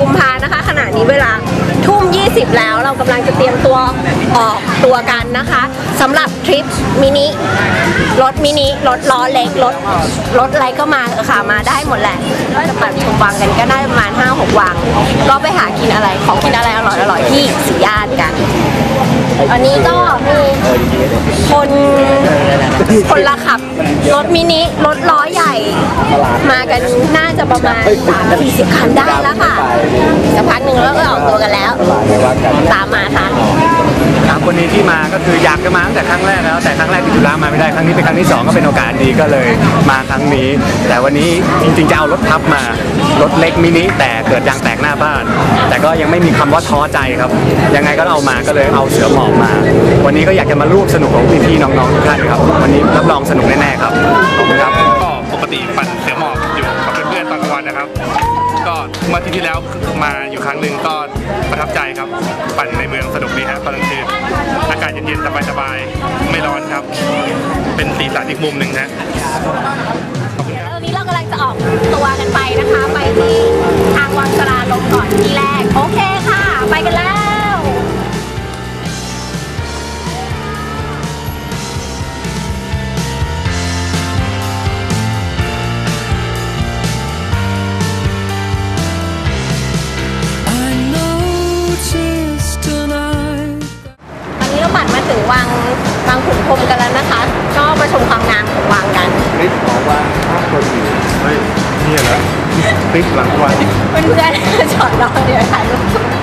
กุมภานะคะ ขณะนี้เวลาทุ่ม 20 แล้วเรากำลังจะเตรียมตัวออกตัวกันนะคะสำหรับทริปมินิรถมินิรถล้อเล็กรถรถอะไรก็มาเถอะค่ะมาได้หมดแหละจะปั่นชมวังกันก็ได้ประมาณ 5-6 วัง ก็ไปหากินอะไรของกินอะไรอร่อยอร่อยที่สีย่านกันอันนี้ก็มีคนคนละขับรถมินิรถล้อใหญ่ มากันน่าจะประมาณ3 4 0คันได้แล้วค่ะสักพักหนึ่งแล้วก็ออกตัวกันแล้ว ตามมาค่ะครับวันนี้ที่มาก็คืออยากจะมาตั้งแต่ครั้งแรกแล้ว แต่ครั้งแรกที่จุฬามาไม่ได้ครั้งนี้เป็นครั้งที่สองก็เป็นโอกาสดีก็เลยมาครั้งนี้ แต่วันนี้จริงๆจะเอารถทับมารถเล็กมินิแต่เกิดยางแตกหน้าบ้าน แต่ก็ยังไม่มีคำว่าท้อใจครับ ยังไงก็เอามาก็เลยเอาเสือหมอบมา วันนี้ก็อยากจะมาร่วมสนุกของพี่ๆน้องๆทุกท่านครับ วันนี้รับรองสนุกแน่ๆครับขอบคุณครับ ติปั่นเสือหมอบอยู่กับเพื่อนๆตอนกลางวันนะครับ ก็เมื่ออาที่ที่แล้วมาอยู่ครั้งหนึ่งก็ประทับใจครับ ปั่นในเมืองสนุกดีครับตอนกลางคืนอากาศเย็นๆสบายๆไม่ร้อนครับ เป็นสีสันอีกมุมหนึ่งฮะตอนนี้เรากำลังจะออกตัว ถึงวังวังขุนพรหมกันแล้วนะคะ ก็มาชมความงามของวังกันคลิปบอกว่าภาพคนอยู่เฮ้ยนี่เหรอคลิปหลังวันเพื่อนๆจอดรอเดี๋ยวถ่ายรูป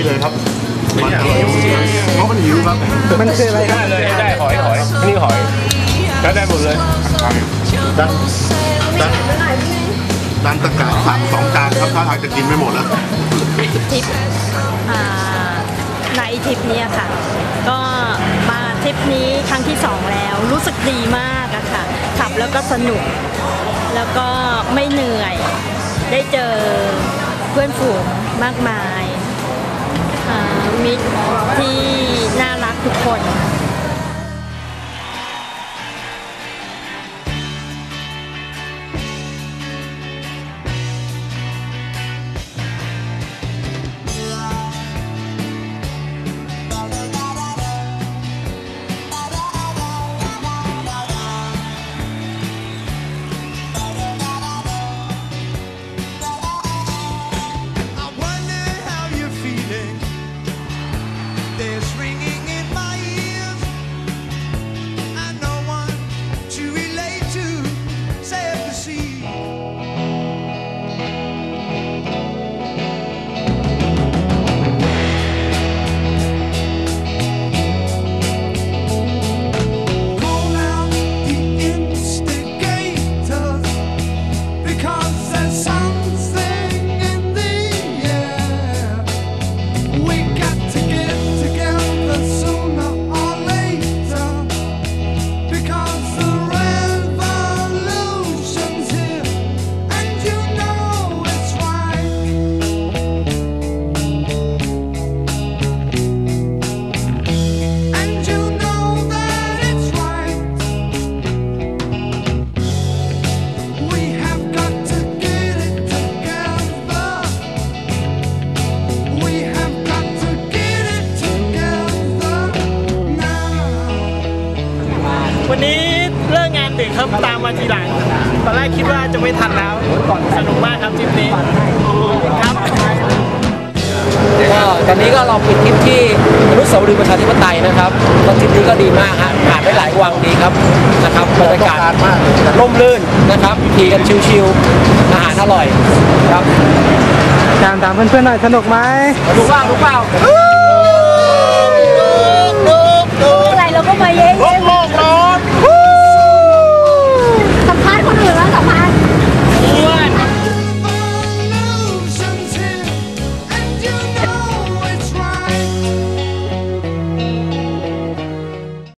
นี้เลยครับมันอร่อยจริงๆเพราะมันหิวครับมันคืออะไรครับได้เลยได้หอยหอยนี่หอยก็ได้หมดเลยดันดันดันตะกาสั่งสองจานครับถ้าทางจะกินไม่หมดแล้วทริปอ่าในทริปเนี้ยค่ะ ก็มาทริปนี้ครั้งที่สองแล้ว รู้สึกดีมากอะค่ะ ขับแล้วก็สนุก แล้วก็ไม่เหนื่อย ได้เจอเพื่อนฝูงมากมายอ่า มิตรที่น่ารักทุกคน พิ่มตามมาทีหลัง ตอนแรกคิดว่าจะไม่ทันแล้วสนุกมากครับทริปนี้ครับก็ตอนนี้ก็เราปิดทริปที่อนุสาวรีย์ประชาธิปไตยนะครับก็ทริปนี้ก็ดีมากฮะผ่านไปหลายวังดีครับนะครับบรรยากาศมากร่มรื่นนะครับขี่กันชิวๆอาหารอร่อยครับถามตามเพื่อนๆหน่อยสนุกไหมสนุกเปล่าสนุกเปล่าอะไรเราก็มาเย้